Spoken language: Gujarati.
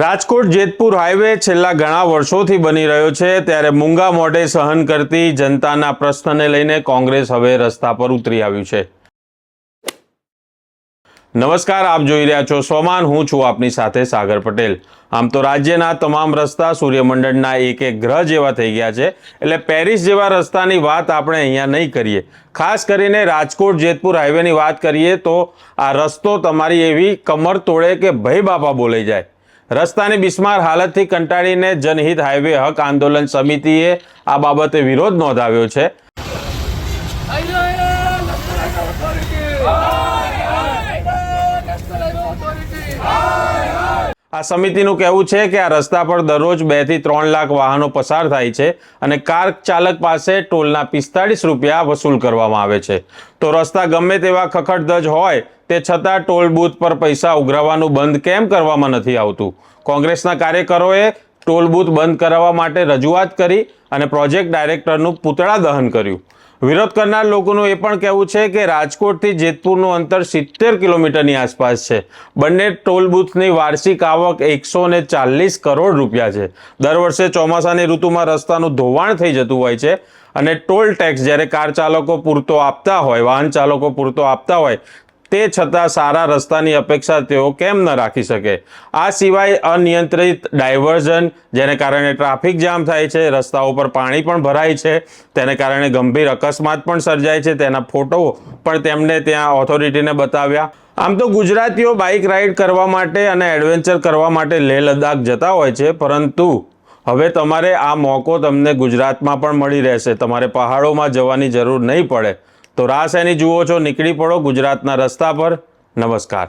રાજકોટ જેતપુર હાઈવે છેલ્લા ઘણા વર્ષોથી બની રહ્યો છે, ત્યારે મૂંગા મોઢે સહન કરતી જનતાના પ્રશ્નને લઈને કોંગ્રેસ હવે રસ્તા પર ઉતરી આવ્યું છે. નમસ્કાર, આપ જોઈ રહ્યા છો સોમાન, હું છું આપની સાથે સાગર પટેલ. આમ તો રાજ્યના તમામ રસ્તા સૂર્યમંડળના એક એક ગ્રહ જેવા થઈ ગયા છે, એટલે પેરિસ જેવા રસ્તાની વાત આપણે અહીંયા નહીં કરીએ. ખાસ કરીને રાજકોટ જેતપુર હાઈવેની વાત કરીએ તો આ રસ્તો તમારી એવી કમર તોડે કે ભય બાપા બોલાઈ જાય. રસ્તાની બિસ્માર હાલતથી કંટાળીને જનહિત હાઈવે હક આંદોલન સમિતિએ આ બાબતે વિરોધ નોંધાવ્યો છે આ સમિતિનું કહેવું છે કે આ રસ્તા પર દરરોજ બેથી ત્રણ લાખ વાહનો પસાર થાય છે અને કાર ચાલક પાસે ટોલના પિસ્તાળીસ રૂપિયા વસૂલ કરવામાં આવે છે. તો રસ્તા ગમે તેવા ખખડધજ હોય, તે છતાં ટોલ બૂથ પર પૈસા ઉઘરાવવાનું બંધ કેમ કરવામાં નથી આવતું? કોંગ્રેસના કાર્યકરોએ ટોલ બૂથ બંધ કરાવવા માટે રજૂઆત કરી અને પ્રોજેક્ટ ડાયરેક્ટરનું પૂતળા દહન કર્યું. વિરોધ કરનાર લોકોનું એ પણ કહેવું છે કે રાજકોટથી જેતપુરનું અંતર સિત્તેર કિલોમીટરની આસપાસ છે. બંને ટોલ બૂથની વાર્ષિક આવક એકસો ને ચાલીસ કરોડ રૂપિયા છે. દર વર્ષે ચોમાસાની ઋતુમાં રસ્તાનું ધોવાણ થઈ જતું હોય છે અને ટોલ ટેક્સ જ્યારે કાર ચાલકો પૂરતો આપતા હોય, વાહન ચાલકો પૂરતો આપતા હોય તે છતાં સારા રસ્તાની અપેક્ષા તેઓ કેમ ન રાખી શકે? આ સિવાય અનિયંત્રિત ડાયવર્ઝન, જેને કારણે ટ્રાફિક જામ થાય છે, રસ્તાઓ પર પાણી પણ ભરાય છે, તેને કારણે ગંભીર અકસ્માત પણ સર્જાય છે. તેના ફોટો પણ તેમણે ત્યાં ઓથોરિટીને બતાવ્યા. આમ તો ગુજરાતીઓ બાઇક રાઇડ કરવા માટે અને એડવેન્ચર કરવા માટે લેહ લદ્દાખ જતા હોય છે, પરંતુ હવે તમારે આ મોકો તમને ગુજરાતમાં પણ મળી રહેશે. તમારે પહાડોમાં જવાની જરૂર નહીં પડે. તો રાસ એની જુઓ છો નીકળી પડો ગુજરાતના રસ્તા પર. નમસ્કાર.